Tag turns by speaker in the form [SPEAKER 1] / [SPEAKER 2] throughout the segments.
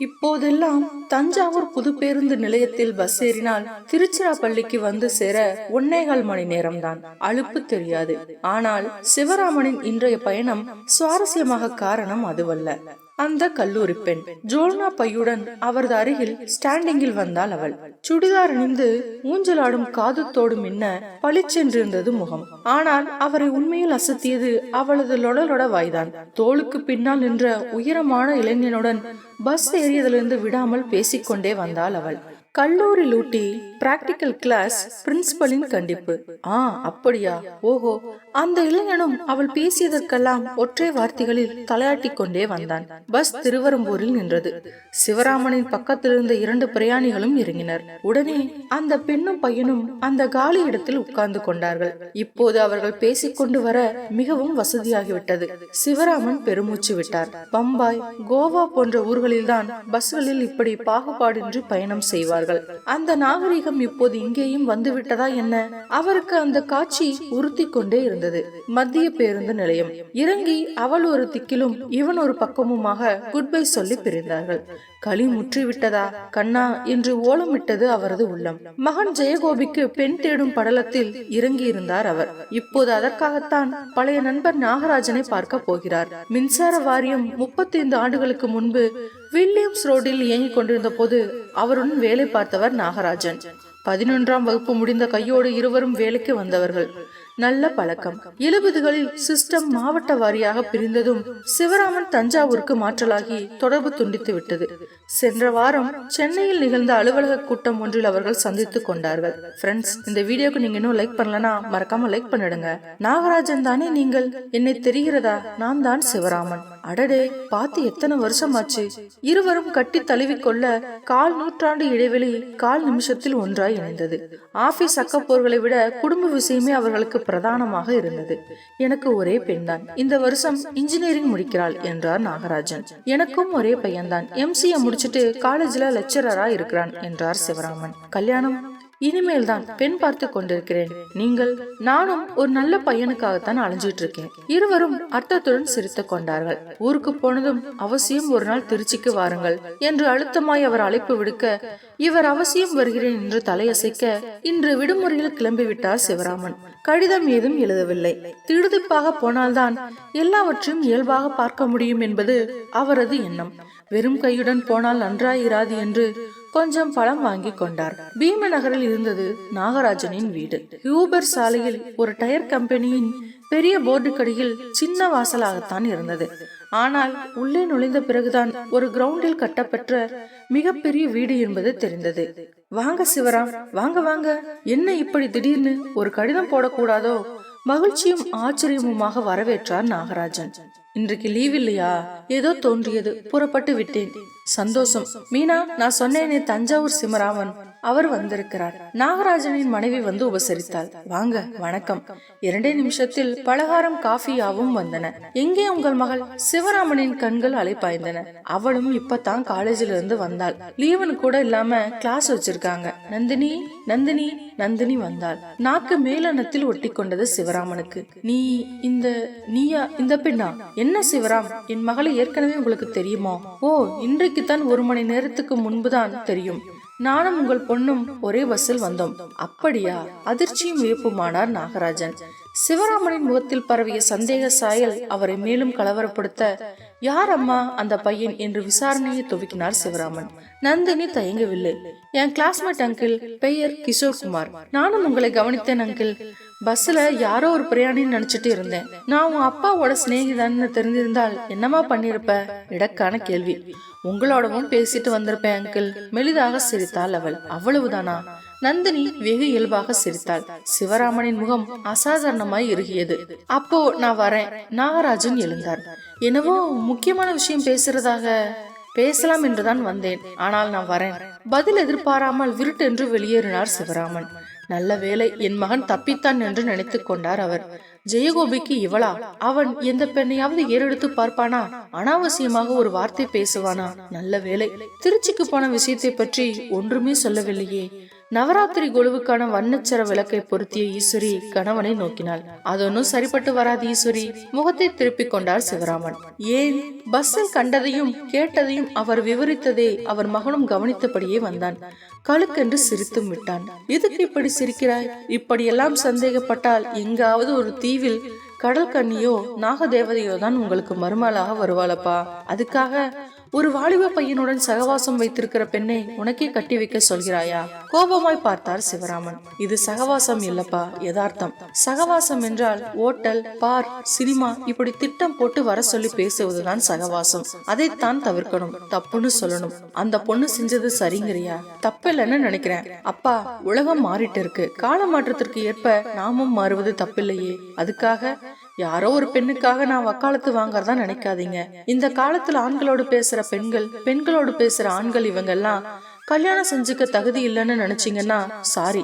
[SPEAKER 1] இப்போதெல்லாம் தஞ்சாவூர் புது பேருந்து நிலையத்தில் பஸ் ஏறினால் திருச்சிராப்பள்ளிக்கு வந்து சேர ஒன்னேகால் மணி நேரம்தான். அழுப்பு தெரியாது. ஆனால் சிவராமனின் இன்றைய பயணம் சுவாரஸ்யமாக காரணம் அதுவல்ல. அந்த கல்லூரி பெண் ஜோல்னா பையுடன் அவரது அருகில் ஸ்டாண்டிங்கில் வந்தாள் அவள். சுடிதார் அணிந்து ஊஞ்சலாடும் காதுத்தோடும் மின்ன பளிச்சென்றிருந்தது முகம். ஆனால் அவரை உண்மையில் அசத்தியது அவளது லொடலொட வாய்தான். தோளுக்கு பின்னால் நின்ற உயரமான இளைஞனுடன் பஸ் ஏறியதிலிருந்து விடாமல் பேசிக்கொண்டே வந்தாள் அவள். கல்லூரி லூட்டி பிராக்டிக்கல் கிளாஸ் பிரின்சிபலின் கண்டிப்பு. ஆ அப்படியா? ஓஹோ. அந்த இளைஞனும் அவள் பேசியதற்கெல்லாம் ஒற்றை வார்த்தைகளில் தலையாட்டி கொண்டே வந்தான். பஸ் திருவரம்பூரில் நின்றது. சிவராமனின் பக்கத்தில் இருந்த இரண்டு பிரயாணிகளும் இறங்கினர். உடனே அந்த பெண்ணும் பையனும் அந்த காலி இடத்தில் உட்கார்ந்து கொண்டார்கள். இப்போது அவர்கள் பேசிக்கொண்டு வர மிகவும் வசதியாகிவிட்டது. சிவராமன் பெருமூச்சு விட்டார். பம்பாய் கோவா போன்ற ஊர்களில்தான் பஸ்களில் இப்படி பாகுபாடின்றி பயணம் செய்வார்கள். அந்த நாகரிகம் இப்போது இங்கேயும் வந்துவிட்டதா என்ன? அவருக்கு அந்த காட்சி உறுத்தி கொண்டே இருந்தது. மத்திய பேருந்து நிலையம். இறங்கி அவள் ஒரு திக்கிலும் இவன் ஒரு பக்கமுமாக குட் பை சொல்லி பிரிந்தார்கள். களி முற்றிவிட்டதா? கண்ணா என்று ஓலமிட்டது அவரது உள்ளம். மகன் ஜெயகோபிக்கு பெண் தேடும் படலத்தில் இறங்கி இருந்தார் அவர். இப்போது அதற்காகத்தான் பழைய நண்பர் நாகராஜனை பார்க்க போகிறார். மின்சார வாரியம் முப்பத்தைந்து ஆண்டுகளுக்கு முன்பு வில்லியம்ஸ் ரோடில் இயங்கிக் கொண்டிருந்த போது அவருடன் வேலை பார்த்தவர் நாகராஜன். பதினொன்றாம் வகுப்பு முடிந்த கையோடு இருவரும் வேலைக்கு வந்தவர்கள். நல்ல பழக்கம். எழுபதுகளில் சிஸ்டம் மாவட்ட வாரியாக பிரிந்ததும் சிவராமன் தஞ்சாவூருக்கு மாற்றலாகி தொடர்பு துண்டித்து விட்டது. சென்ற வாரம் சென்னையில் நிகழ்ந்த அலுவலக கூட்டம் ஒன்றில் அவர்கள் சந்தித்துக் கொண்டார்கள். ஃப்ரெண்ட்ஸ் இந்த வீடியோக்கு நீங்க இன்னும் லைக் பண்ணலனா மறக்காம லைக் பண்ணிடுங்க. நாகராஜன் தானே நீங்கள்? என்னை தெரிகிறதா? நான் தான் சிவராமன். அடடே பார்த்து எத்தனை வருஷம் ஆச்சு இருவரும் கட்டி தழுவிக்கொள்ள கால் நூற்றாண்டு இடைவெளி கால் நிமிஷத்தில் ஒன்றாய் இணைந்தது. ஆபீஸ் அக்கப்போர்களை விட குடும்ப விஷயமே அவர்களுக்கு பிரதானமாக இருந்தது. எனக்கு ஒரே பெண்தான். இந்த வருஷம் இன்ஜினியரிங் முடிக்கிறாள் என்றார் நாகராஜன். எனக்கும் ஒரே பையன்தான். எம்சிஏ முடிச்சிட்டு காலேஜ்ல லெக்சரரா இருக்கிறான் என்றார் சிவராமன். கல்யாணம் இனிமேல் தான் பெண் பார்த்து கொண்டிருக்கிறேன். நீங்கள் நானும் ஒரு நல்ல பையனுக்காகத்தான் அலைஞ்சிட்டு இருக்கேன் இருவரும் அர்த்தத்துடன் சிரித்து கொண்டார்கள். ஊருக்கு போனதும் அவசியம் ஒரு நாள் திருச்சிக்கு வாருங்கள் என்று அழுத்தமாய் அவர் அழைப்பு விடுக்க இவர் அவசியம் வருகிறேன் என்று தலையசைக்க இன்று விடுமுறையில் கிளம்பிவிட்டார் சிவராமன். கடிதம் ஏதும் எழுதவில்லை. திடுதிப்பாக போனால்தான் எல்லாவற்றையும் இயல்பாக பார்க்க முடியும் என்பது அவரது எண்ணம். வெறும் கையுடன் போனால் நன்றாயிராது என்று கொஞ்சம் பழம் வாங்கி கொண்டார். பீம நகரில் இருந்தது நாகராஜனின் வீடு. யூபர் சாலையில் ஒரு டயர் கம்பெனியின் பெரிய போர்டு கடையில் சின்ன வாசலாகத்தான் இருந்தது. ஆனால் உள்ளே நுழைந்த பிறகுதான் ஒரு கிரவுண்டில் கட்டப்பெற்ற மிகப்பெரிய வீடு என்பது தெரிந்தது. வாங்க சிவராம் வாங்க வாங்க. என்ன இப்படி திடீர்னு ஒரு கடிதம் போடக்கூடாதோ? மகிழ்ச்சியும் ஆச்சரியமுமாக வரவேற்றார் நாகராஜன். இன்றைக்கு லீவ் இல்லையா? ஏதோ தோன்றியது. புறப்பட்டு விட்டேன். சந்தோஷம். மீனா நான் சொன்னேனே தஞ்சாவூர் சிமராமன் அவர் வந்திருக்கிறார். நாகராஜனின் மனைவி வந்து உபசரித்தாள். வாங்க வணக்கம். இரண்டே நிமிஷத்தில் பலகாரம் காஃபியாவும் வந்தன. எங்கே உங்கள் மகள்? சிவராமனின் கண்கள் அலைப்பாய்ந்தன. அவளும் இப்பதான் காலேஜில் இருந்து வந்தாள். லீவன் கூட இல்லாம கிளாஸ் வச்சிருக்காங்க. நந்தினி நந்தினி நந்தினி வந்தாள். நாக்கு மேலனத்தில் ஒட்டி கொண்டது சிவராமனுக்கு. நீ இந்த நீயா இந்த பெண்ணா? என்ன சிவராம்? என் மகளை ஏற்கனவே உங்களுக்கு தெரியுமா? ஓ இன்றைக்கு தான் ஒரு மணி நேரத்துக்கு முன்புதான் தெரியும். நானும் உங்கள் பொண்ணும் ஒரே பஸ்ஸில் வந்தோம். அப்படியா? அதிர்ச்சியும் வியப்புமானார் நாகராஜன். சிவராமனின் முகத்தில் பரவிய சந்தேக சாயல் அவரை மேலும் கலவரப்படுத்த யார் அம்மா அந்த பையன் என்று விசாரணையை துவக்கினார் சிவராமன். நந்தினி தயங்கவில்லை. என் கிளாஸ்மேட் அங்கிள் பெயர் கிஷோர் குமார் நானும் உங்களை கவனித்தேன் அங்கிள் பஸ்ல யாரோ ஒரு பிரயாணின்னு நினைச்சிட்டு இருந்தேன். நான் உன் அப்பாவோட சிநேகிதான்னு தெரிஞ்சிருந்தால் என்னமா பண்ணிருப்ப? இடக்கான கேள்வி. உங்களோடவும் பேசிட்டு வந்திருப்பேன் அங்கிள் மெலிதாக சிரித்தாள் அவள். அவ்வளவுதானா? நந்தினி வெகு இயல்பாக சிரித்தாள். சிவராமனின் முகம் அசாதாரணமாய் இறுகியது. அப்போ நான் வரேன். நாகராஜன் எழுந்தார். என்னவோ முக்கியமான விஷயம் பேசுறதாக பேசலாம் என்றுதான் வந்தேன். ஆனால் நான் வரேன். பதில் எதிர்பாராமல் விருட்டென்று வெளியேறினார் சிவராமன். நல்ல வேலை என் மகன் தப்பித்தான் என்று நினைத்துக் கொண்டார் அவர். ஜெயகோபிக்கு இவளா? அவன் எந்த பெண்ணையாவது ஏறெடுத்து பார்ப்பானா? அனாவசியமாக ஒரு வார்த்தை பேசுவானா? நல்ல வேலை திருச்சிக்கு போன விஷயத்தை பற்றி ஒன்றுமே சொல்லவில்லையே. நவராத்திரி குழுவுக்கான வண்ணச்சர விளக்கை பொருத்திய ஈஸ்வரி கணவனை நோக்கினாள். அதொன்னும் சரிப்பட்டு வராது ஈஸ்வரி. முகத்தை திருப்பிக் கொண்டார் சிவராமன். ஏன்? பஸ்ஸில் கண்டதையும் கேட்டதையும் அவர் விவரித்ததே அவர் மகனும் கவனித்தபடியே வந்தான். கழுக்கென்று சிரித்தும் விட்டான். எதுக்கு இப்படி சிரிக்கிறாய்? இப்படியெல்லாம் சந்தேகப்பட்டால் எங்காவது ஒரு தீவில் கடல் கண்ணியோ நாகதேவதையோ தான் உங்களுக்கு மருமலாக வருவாளப்பா. அதுக்காக ஒரு வாலிப பையனுடன் சகவாசம் வைத்திருக்கிற பெண்ணை உனக்கே கட்டி வைக்க சொல்கிறாயா? கோபமாய் பார்த்தார் சிவராமன். இது சகவாசம் இல்லப்பா யதார்த்தம். சகவாசம் என்றால் ஓட்டல் பார் சினிமா இப்படி திட்டம் போட்டு வர சொல்லி பேசுவதுதான் சகவாசம். அதைத்தான் தவிர்க்கணும் தப்புன்னு சொல்லணும். அந்த பொண்ணு செஞ்சது சரிங்கிறியா? தப்பில்லைன்னு நினைக்கிறேன். அப்பா உலகம் மாறிட்டு இருக்கு கால மாற்றத்திற்கு ஏற்ப நாமும் மாறுவது தப்பில்லையே. அதுக்காக யாரோ ஒரு பெண்ணுக்காக நான் வக்காலத்து வாங்கறதா நினைக்காதீங்க. இந்த காலத்துல ஆண்களோடு பேசுற பெண்கள் பெண்களோடு பேசுற ஆண்கள் இவங்க எல்லாம் கல்யாணம் செஞ்சுக்க தகுதி இல்லைன்னு நினைச்சீங்கன்னா சாரி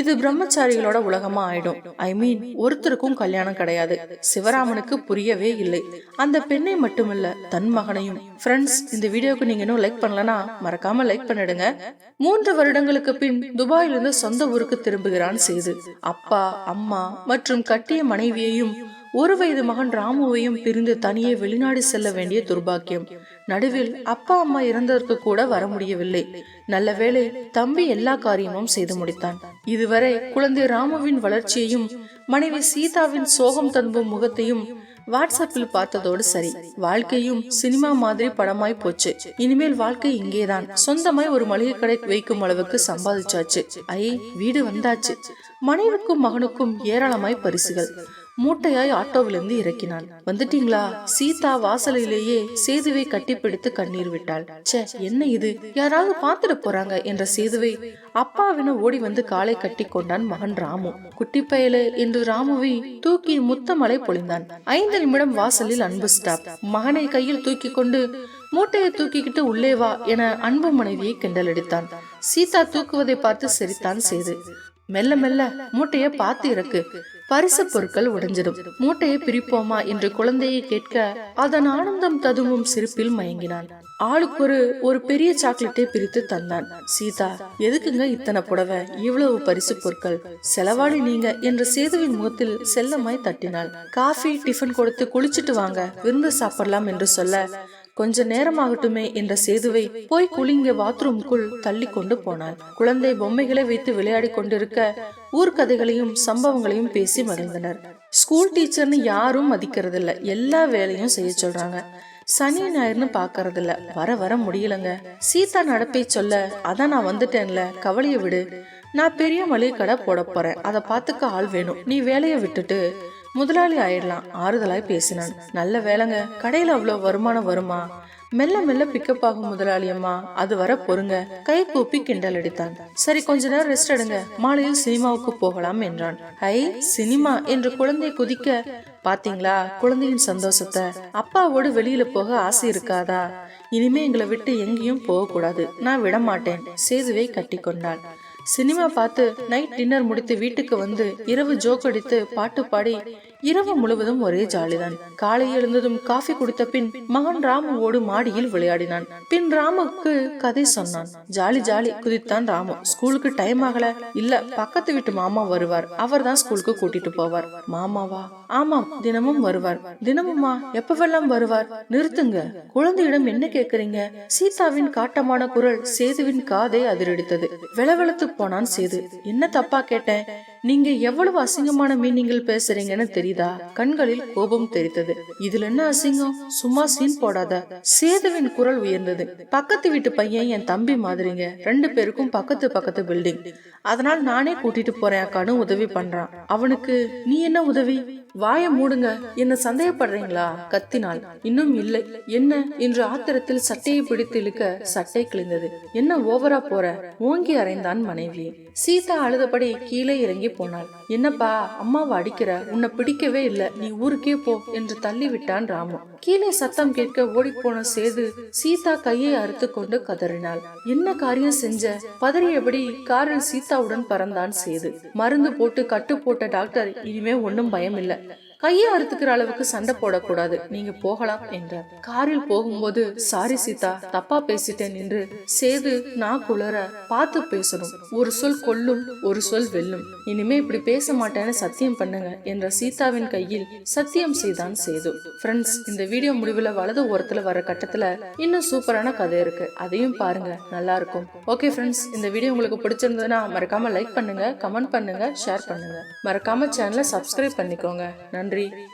[SPEAKER 1] இது பிரம்மச்சாரிகளோட உலகமா ஆயிடும். ஐ மீன் ஒருத்தருக்கும் கல்யாணம் கிடையாது. சிவராமனுக்கு புரியவே இல்லை. அந்த பெண்ணை மட்டுமல்ல தன் மகனையும். ஃப்ரெண்ட்ஸ் இந்த வீடியோக்கு நீங்க இன்னும் லைக் பண்ணலனா மறக்காம லைக் பண்ணிடுங்க. மூன்று வருடங்களுக்கு பின் துபாயிலிருந்து சொந்த ஊருக்கு திரும்புகிறான் செய்து அப்பா அம்மா மற்றும் கட்டிய மனைவியையும் ஒரு வயது மகன் ராமுவையும் பிரிந்து தனியே வெளிநாடு செல்ல வேண்டிய துர்பாக்கியம். நடுவில் அப்பா அம்மா இறந்ததற்கு கூட வர முடியவில்லை. நல்ல வேளை தம்பி எல்லா காரியமும் செய்து முடித்தான். இதுவரை குழந்தை ராமுவின் வளர்ச்சியையும் மனைவி சீதாவின் சோகம் தன்பும் முகத்தையும் வாட்ஸ்அப்பில் பார்த்ததோடு சரி. வாழ்க்கையும் சினிமா மாதிரி படமாய் போச்சு. இனிமேல் வாழ்க்கை இங்கேதான். சொந்தமாய் ஒரு மளிகை கடை வைக்கும் அளவுக்கு சம்பாதிச்சாச்சு. ஐ வீடு வந்தாச்சு. மனைவிக்கும் மகனுக்கும் ஏராளமாய் பரிசுகள். மூட்டையாய் ஆட்டோவிலிருந்து இறக்கினான். வந்துட்டீங்களா? சீதா வாசலிலேயே சேதுவை கட்டிப்பிடித்து கண்ணீர் விட்டாள். சே என்ன இது? யாராவது பார்த்துட்டு போறாங்க? என்ற சேதுவை அப்பாவின ஓடி வந்து காலை கட்டி கொண்டான் மகன் ராமு. குட்டி பயலே என்று ராமுவை தூக்கி முத்தமலை பொழிந்தான். ஐந்து நிமிடம் வாசலில் அன்பு ஸ்டாப். மகனை கையில் தூக்கி கொண்டு மூட்டையை தூக்கிக்கிட்டு உள்ளே வா என அன்பு மனைவியை கிண்டலடித்தான். சீதா தூக்குவதை பார்த்து சிரித்தான் சேது. மெல்ல மெல்ல மூட்டைய பார்த்து இறக்கு. பரிசு பொருட்கள் உடைஞ்சிடும். மூட்டையை பிரிப்போமா என்று குழந்தையை கேட்க அதன் ஆனந்தம் ததுவும் சிரிப்பில் மயங்கினான். ஆளுக்கு ஒரு ஒரு பெரிய சாக்லேட்டை பிரித்து தந்தான். சீதா எதுக்குங்க இத்தனை புடவை? இவ்வளவு பரிசு பொருட்கள். செலவாளி நீங்க என்ற சேதுவின் முகத்தில் செல்லமாய் தட்டினாள். காஃபி டிஃபன் கொடுத்து குளிச்சிட்டு வாங்க. விருந்து சாப்பிடலாம் என்று சொல்ல கொஞ்ச நேரமாகட்டுமே என்ற சேதுவை போய் குளிங்க பாத்ரூமுக்குள் தள்ளி கொண்டு போனாள். குழந்தை பொம்மைகளை வைத்து விளையாடி கொண்டிருக்க ஊர்க்கதைகளையும் சம்பவங்களையும் பேசி மகிழ்ந்தனர். ஸ்கூல் டீச்சர்னு யாரும் மதிக்கிறதில்ல. எல்லா வேலையும் செய்ய சொல்றாங்க. சனி ஞாயிறுன்னு பாக்கறதில்ல. வர வர முடியலங்க. சீதா நடப்பை சொல்ல அதான் நான் வந்துட்டேன்ல. கவலைய விடு. நான் பெரிய மளிகை கடை போட போறேன். அதை பார்த்துக்க ஆள் வேணும். நீ வேலையை விட்டுட்டு முதலாளி ஆயிடலாம். ஆறுதலாய் பேசினான். நல்ல வேலைங்க. கடையில அவ்வளவு வருமானம் வருமா? மெல்ல மெல்ல பிக்கப் ஆகும் முதலாளி அம்மா. அது வர பொறுங்க. கை கூப்பி கிண்டல் அடித்தான். சரி கொஞ்ச நேரம் ரெஸ்ட் எடுங்க. மாலையில் சினிமாவுக்கு போகலாம் என்றான். ஐ சினிமா? என்று குழந்தை குதிக்க பாத்தீங்களா? குழந்தையின் சந்தோஷத்தை. அப்பாவோடு வெளியில போக ஆசை இருக்காதா? இனிமே எங்களை விட்டு எங்கேயும் போகக்கூடாது. நான் விட மாட்டேன் சேதுவை கட்டி கொண்டாள். சினிமா பார்த்து நைட் டின்னர் முடித்து வீட்டுக்கு வந்து இரவு ஜோக் அடித்து பாட்டு பாடி இரவு முழுவதும் ஒரே ஜாலிதான். காலை எழுந்ததும் காஃபி குடித்த பின் மகன் ராமுவோடு மாடியில் விளையாடினான். பின் ராமுக்கு கதை சொன்னான். ஜாலி ஜாலி குதித்தான் ராமு. ஸ்கூலுக்கு டைம் ஆகல. இல்ல பக்கத்து வீட்டு மாமா வருவார். அவர் தான் ஸ்கூலுக்கு கூட்டிட்டு போவார். மாமாவா? ஆமாம் தினமும் வருவார். தினமுமா எப்பவெல்லாம் வருவார்? நிறுத்துங்க. குழந்தையிடம் என்ன கேக்குறீங்க சீதாவின் காட்டமான குரல் சேதுவின் காதை அதிரடித்தது. வெளவெளத்து போனான் சேது. என்ன தப்பா கேட்டேன்? நீங்க எவ்வளவு அசிங்கமான மீனிங்கில் பேசுறீங்கன்னு தெரியுதா? கண்களில் கோபம் தெரித்தது. இதுல என்ன அசிங்கம்? சும்மா சீன் போடாத. சேதுவின் குரல் உயர்ந்தது. பக்கத்து வீட்டு பையன் என் தம்பி மாதிரிங்க. ரெண்டு பேருக்கும் பக்கத்து பக்கத்து பில்டிங் அதனால் நானே கூட்டிட்டு போறேன் அக்கானு உதவி பண்றான். அவனுக்கு நீ என்ன உதவி? வாய மூடுங்க. என்ன சந்தேகப்படுறீங்களா? கத்தினாள் இன்னும் இல்லை. என்ன? என்று ஆத்திரத்தில் சட்டையை பிடித்து இழுக்க சட்டை கிழிந்தது. என்ன ஓவரா போற? ஓங்கி அறைந்தான் மனைவி. சீதா அழுதபடி கீழே இறங்கி போனாள். என்னப்பா அம்மாவை அடிக்கிற? உன்னை பிடிக்கவே இல்லை. நீ ஊருக்கே போ என்று தள்ளிவிட்டான் ராமு. கீழே சத்தம் கேட்க ஓடிப்போன சேது சீதா கையை அறுத்து கொண்டு கதறினாள். என்ன காரியம் செஞ்ச? பதறியபடி காரில் சீதாவுடன் பறந்தான் சேது. மருந்து போட்டு கட்டு போட்ட டாக்டர் இனிமே ஒன்னும் பயம் இல்ல கையை அறுத்துக்கிற அளவுக்கு சண்டை போடக்கூடாது. நீங்க போகலாம் என்றார். காரில் போகும்போது சாரி சீதா தப்பா பேசிட்டேன் என்று சேது நான் குளற பார்த்து பேசணும். ஒரு சொல் கொல்லும் ஒரு சொல் வெல்லும். இனிமே இப்படி பேச மாட்டேன்னு சத்தியம் பண்ணுங்க என்ற சீதாவின் கையில் சத்தியம் செய்தான் சேது. ஃப்ரெண்ட்ஸ் இந்த வீடியோ முடிவுல வலது ஓரத்துல வர கட்டத்துல இன்னும் சூப்பரான கதை இருக்கு. அதையும் பாருங்க நல்லா இருக்கும். ஓகே ஃப்ரெண்ட்ஸ் இந்த வீடியோ உங்களுக்கு பிடிச்சிருந்ததுன்னா மறக்காம லைக் பண்ணுங்க கமெண்ட் பண்ணுங்க ஷேர் பண்ணுங்க. மறக்காம சேனலை சப்ஸ்கிரைப் பண்ணிக்கோங்க. நன்றி. நன்றி.